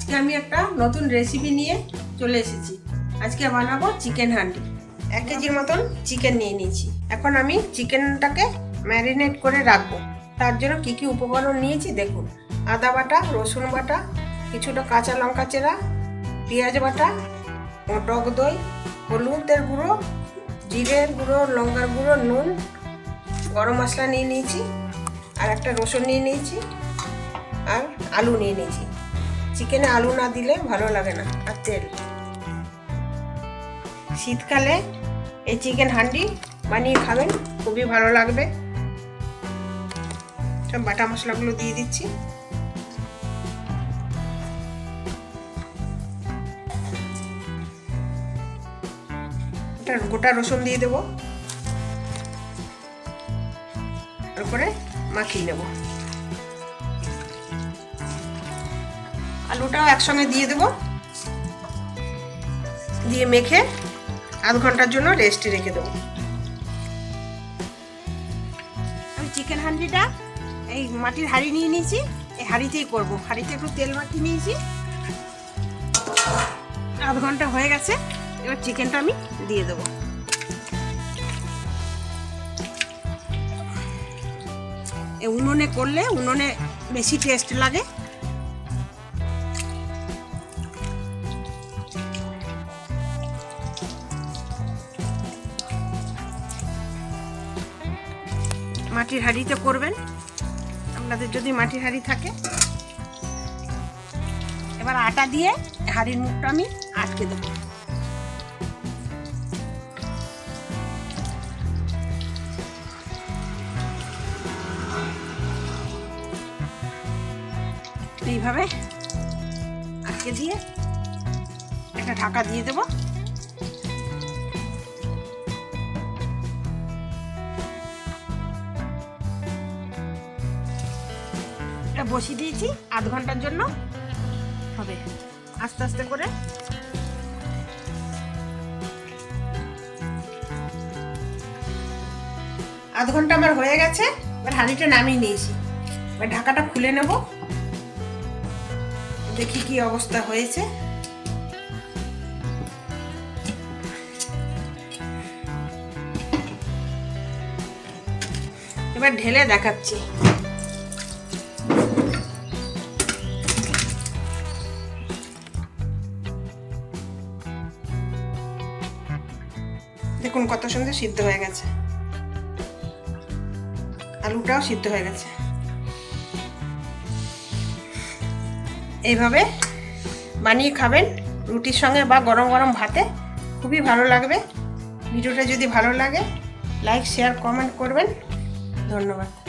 আজকে আমি একটা নতুন রেসিপি নিয়ে চলে এসেছি। আজকে বানাবো চিকেন হান্ডি। এক কেজির মতন চিকেন নিয়ে নিয়েছি। এখন আমি চিকেনটাকে ম্যারিনেট করে রাখব। তার জন্য কি কি উপকরণ নিয়েছি দেখুন। আদা বাটা, রসুন বাটা, কিছুটা কাঁচা লঙ্কা চেরা, পেঁয়াজ বাটা টক দই, হলুদের গুঁড়ো, জিরের গুঁড়ো, লঙ্কার গুঁড়ো, নুন, গরম মশলা নিয়ে নিয়েছি, আর একটা রসুন নিয়ে নিয়েছি, আর আলু নিয়ে নিয়েছি। চিকেনে আলু না দিলে ভালো লাগে না, আর তেল। শীতকালে এই চিকেন হান্ডি বানিয়ে খাবেন, খুবই ভালো লাগবে। সব বাটা মশলাগুলো দিয়ে দিচ্ছি। গোটা রসুন দিয়ে দেবো। তারপরে মাখিয়ে নেব। আলুটাও একসঙ্গে দিয়ে দেবো। দিয়ে মেখে আধ ঘণ্টার জন্য রেস্টে রেখে দেবো। আমি চিকেন হান্ডিটা এই মাটির হাঁড়ি নিয়ে নিয়েছি। এই হাঁড়িতেই করব। হাঁড়িতে একটু তেল মাখিয়ে নিয়েছি। আধ ঘণ্টা হয়ে গেছে। এবার চিকেনটা আমি দিয়ে দেবো। উনুনে করলে উনুনে বেশি টেস্ট লাগে। মাটির হাঁড়িতে করবেন। আপনাদের যদি মাটির হাঁড়ি থাকে। এবার আটা দিয়ে হাঁড়ির মুখটা আমি আটকে দেবো। এইভাবে আটকে দিয়ে একটা ঢাকা দিয়ে দেবো। এটা বসিয়ে দিয়েছি, আধ ঘণ্টার জন্য হবে। আস্তে আস্তে করে। আধ ঘণ্টা আমার হয়ে গেছে, এবার হাঁড়িটা নামিয়ে নিয়েছি। এবার ঢাকাটা খুলে নেব। দেখি কি অবস্থা হয়েছে। এবার ঢেলে দেখাচ্ছি। দেখুন কত সুন্দর সিদ্ধ হয়ে গেছে? আলুটাও সিদ্ধ হয়ে গেছে। এইভাবে বানিয়ে খাবেন। রুটির সঙ্গে বা গরম গরম ভাতে খুবই ভালো লাগবে। ভিডিওটা যদি ভালো লাগে লাইক শেয়ার কমেন্ট করবেন। ধন্যবাদ।